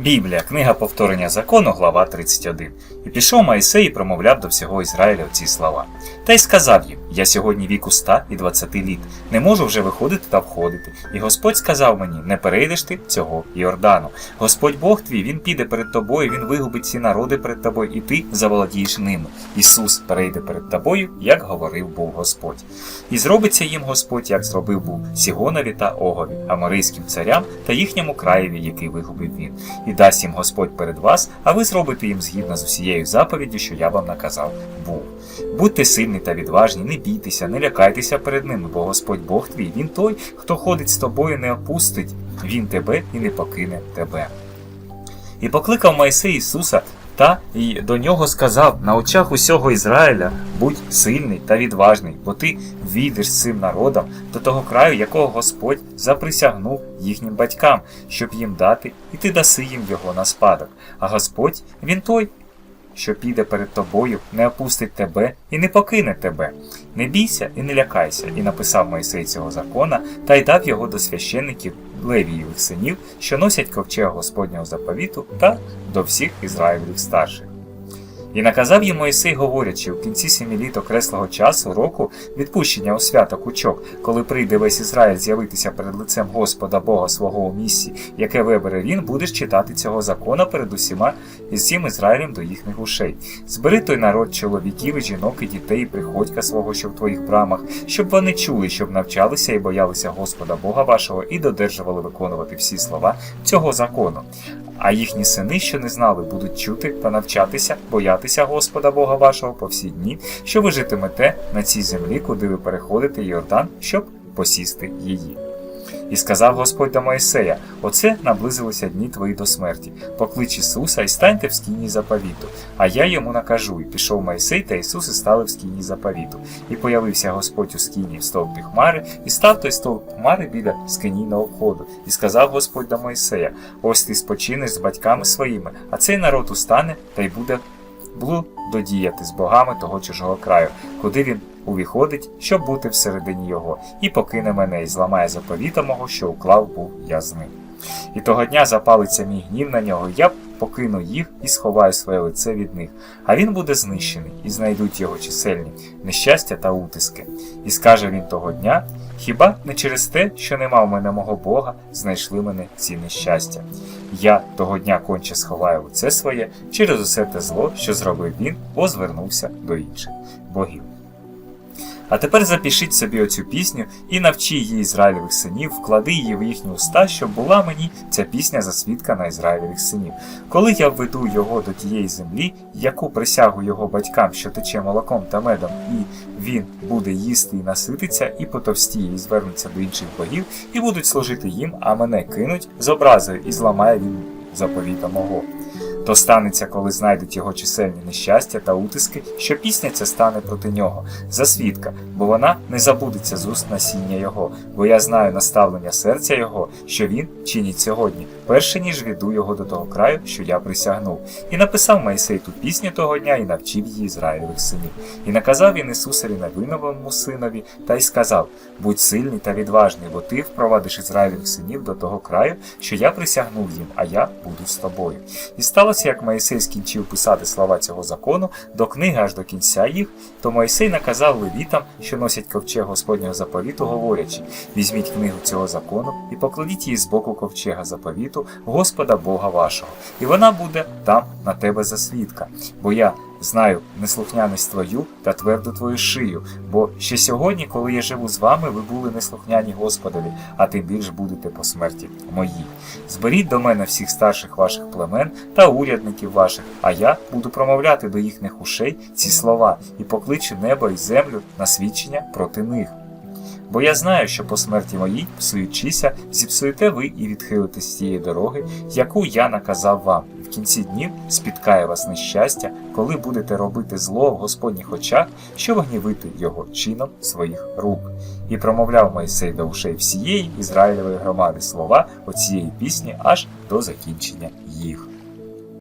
Біблія, книга повторення закону, глава 31. І пішов Моїсей і промовляв до всього Ізраїля ці слова. Та й сказав їм: Я сьогодні віку ста і двадцяти літ, не можу вже виходити та входити. І Господь сказав мені: Не перейдеш ти цього Йордану. Господь Бог твій, він піде перед тобою, він вигубить ці народи перед тобою, і ти заволодієш ними. Ісус перейде перед тобою, як говорив був Господь. І зробиться їм Господь, як зробив був Сігонові та Огові, аморийським царям та їхньому краєві, який вигубив він. І дасть їм Господь перед вас, а ви зробите їм згідно з усією заповіддю, що я вам наказав був. Будьте сильні та відважні, не бійтеся, не лякайтеся перед ними, бо Господь Бог твій, він той, хто ходить з тобою, не опустить, він тебе і не покине тебе. І покликав Майсей Ісуса та й до нього сказав на очах усього Ізраїля будь сильний та відважний, бо ти війдеш цим народом до того краю, якого Господь заприсягнув їхнім батькам, щоб їм дати, і ти даси їм його на спадок. А Господь він той, що піде перед тобою, не опустить тебе і не покине тебе. Не бійся і не лякайся, і написав Моїсей цього закона, та й дав його до священників Левієвих синів, що носять ковчег Господнього заповіту, та до всіх Ізраїлів старших. І наказав їм Моїсей, говорячи, у кінці семи літ окреслого часу року відпущення у свято кучок, коли прийде весь Ізраїль з'явитися перед лицем Господа Бога свого у місці, яке вибере він, будеш читати цього закона перед усіма і всім Ізраїлем до їхніх ушей. Збери той народ чоловіків і жінок, і дітей, і приходька свого, що в твоїх брамах, щоб вони чули, щоб навчалися і боялися Господа Бога вашого, і додержували виконувати всі слова цього закону. А їхні сини, що не знали, будуть чути та навчатися, боятися Господа Бога вашого по всі дні, що ви житимете на цій землі, куди ви переходите Йордан, щоб посісти її. І сказав Господь до Моїсея: Оце наблизилися дні твої до смерті. Поклич Ісуса і станьте в скіні заповіту. А я йому накажу. І пішов Моїсей та Ісус і стали в скіні заповіту. І появився Господь у скіні в стовпі хмари, і став той стовп хмари біля скинійного входу. І сказав Господь до Моїсея: Ось ти спочинеш з батьками своїми, а цей народ устане та й буде блудодіяти з богами того чужого краю, куди він увіходить, щоб бути всередині його, і покине мене, і зламає заповіта мого, що уклав був я з ним. І того дня запалиться мій гнів на нього, я покину їх і сховаю своє лице від них, а він буде знищений, і знайдуть його чисельні нещастя та утиски. І скаже він того дня: Хіба не через те, що нема в мене мого Бога, знайшли мене ці нещастя? Я того дня конче сховаю лице своє через усе те зло, що зробив він, бо звернувся до інших богів. А тепер запишіть собі оцю пісню і навчи її Ізраїлевих синів, вклади її в їхні уста, щоб була мені ця пісня за свідка на Ізраїлевих синів. Коли я введу його до тієї землі, яку присягу його батькам, що тече молоком та медом, і він буде їсти і насититься, і потовстіє, і звернеться до інших богів, і будуть служити їм, а мене кинуть з образою, і зламає він заповіта мого. То станеться, коли знайдуть його чисельні нещастя та утиски, що пісня ця стане проти нього, за свідка, бо вона не забудеться з уст насіння його, бо я знаю наставлення серця його, що він чинить сьогодні, перше ніж веду його до того краю, що я присягнув. І написав Моїсей ту пісню того дня і навчив її Ізраїлевих синів. І наказав він Ісусові Навиновому синові, та й сказав: Будь сильний та відважний, бо ти впровадиш Ізраїлевих синів до того краю, що я присягнув їм, а я буду з тобою. І сталося, як Моїсей скінчив писати слова цього закону до книги аж до кінця їх, то Моїсей наказав левітам, що носять ковчег Господнього заповіту, говорячи: візьміть книгу цього закону і покладіть її з боку ковчега заповіту Господа Бога вашого, і вона буде там на тебе за свідка. Бо я знаю неслухняність твою та тверду твою шию, бо ще сьогодні, коли я живу з вами, ви були неслухняні Господові, а тим більш будете по смерті моїй. Зберіть до мене всіх старших ваших племен та урядників ваших, а я буду промовляти до їхніх ушей ці слова і покличу небо і землю на свідчення проти них. Бо я знаю, що по смерті моїй, псуючися, зіпсуєте ви і відхилите з тієї дороги, яку я наказав вам, в кінці днів спіткає вас нещастя, коли будете робити зло в Господніх очах, щоб гнівити його чином своїх рук. І промовляв Моїсей до ушей всієї Ізраїлевої громади слова оцієї пісні аж до закінчення їх.